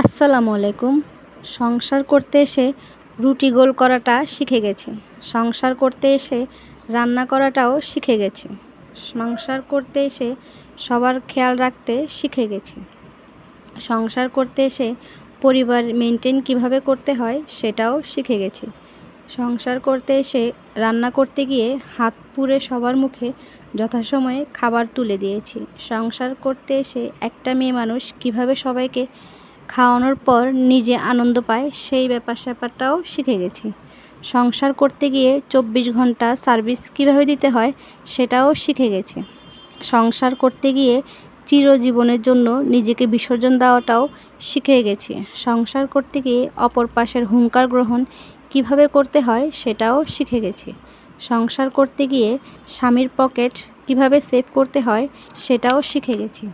আসসালামু আলাইকুম। সংসার করতে এসে রুটি গোল করাটা শিখে গেছি। সংসার করতে এসে রান্না করাটাও শিখে গেছি। সংসার করতে এসে সবার খেয়াল রাখতে শিখে গেছি। সংসার করতে এসে পরিবার মেনটেন কীভাবে করতে হয় সেটাও শিখে গেছি। সংসার করতে এসে রান্না করতে গিয়ে হাত পুড়ে সবার মুখে যথাসময়ে খাবার তুলে দিয়েছি। সংসার করতে এসে একটা মেয়ে মানুষ কীভাবে সবাইকে খাওয়ানোর পর নিজে আনন্দ পায়, সেই ব্যাপার স্যাপারটাও শিখে গেছি। সংসার করতে গিয়ে চব্বিশ ঘণ্টা সার্ভিস কীভাবে দিতে হয়, সেটাও শিখে গেছি। সংসার করতে গিয়ে চিরজীবনের জন্য নিজেকে বিসর্জন দেওয়াটাও শিখে গেছি। সংসার করতে গিয়ে অপর পাশের হুঙ্কার গ্রহণ কীভাবে করতে হয়, সেটাও শিখে গেছি। সংসার করতে গিয়ে স্বামীর পকেট কীভাবে সেভ করতে হয়, সেটাও শিখে গেছি।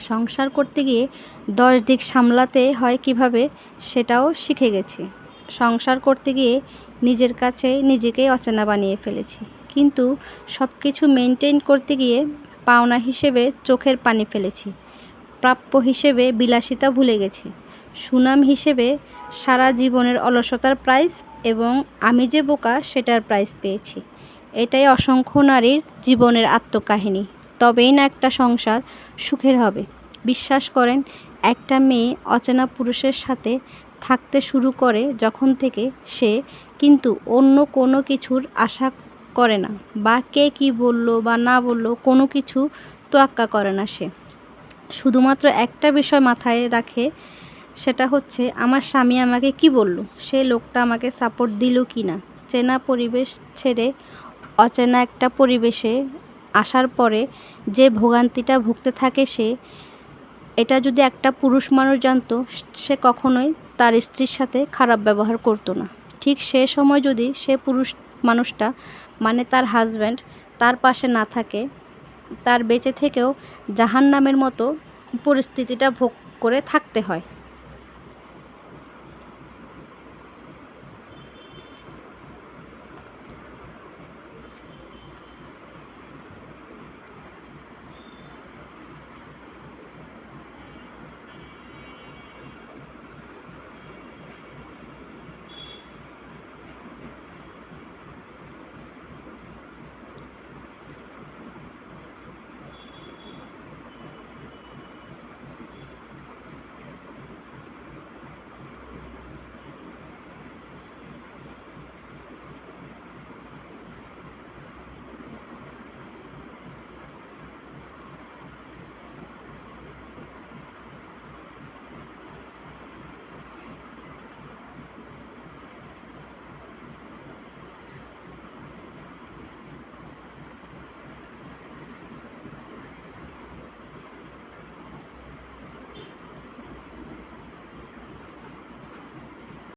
সংসার করতে গিয়ে দশ দিক সামলাতে হয় কীভাবে সেটাও শিখে গেছি। সংসার করতে গিয়ে নিজের কাছে নিজেকেই অচেনা বানিয়ে ফেলেছি। কিন্তু সব কিছু মেনটেন করতে গিয়ে পাওনা হিসেবে চোখের পানি ফেলেছি। প্রাপ্য হিসেবে বিলাসিতা ভুলে গেছি। সুনাম হিসেবে সারা জীবনের অলসতার প্রাইজ এবং আমি যে বোকা সেটার প্রাইজ পেয়েছি। এটাই অসংখ্য নারীর জীবনের আত্মকাহিনী। তবেই না একটা সংসার সুখের হবে। বিশ্বাস করেন, একটা মেয়ে অচেনা পুরুষের সাথে থাকতে শুরু করে যখন থেকে সে কিন্তু অন্য কোনো কিছুর আশা করে না বা কে কী বলল বা না বলল কোনো কিছু তোয়াক্কা করে না সে। শুধুমাত্র একটা বিষয় মাথায় রাখে, সেটা হচ্ছে আমার স্বামী আমাকে কি বলল? সে লোকটা আমাকে সাপোর্ট দিল কি না? চেনা পরিবেশ ছেড়ে অচেনা একটা পরিবেশে আসার পরে যে ভোগান্তিটা ভুগতে থাকে সে, এটা যদি একটা পুরুষ মানুষ জানতো, সে কখনোই তার স্ত্রীর সাথে খারাপ ব্যবহার করতো না। ঠিক সে সময় যদি সে পুরুষ মানুষটা মানে তার হাজব্যান্ড তার পাশে না থাকে, তার বেঁচে থেকেও জাহান নামের মতো পরিস্থিতিটা ভোগ করে থাকতে হয়।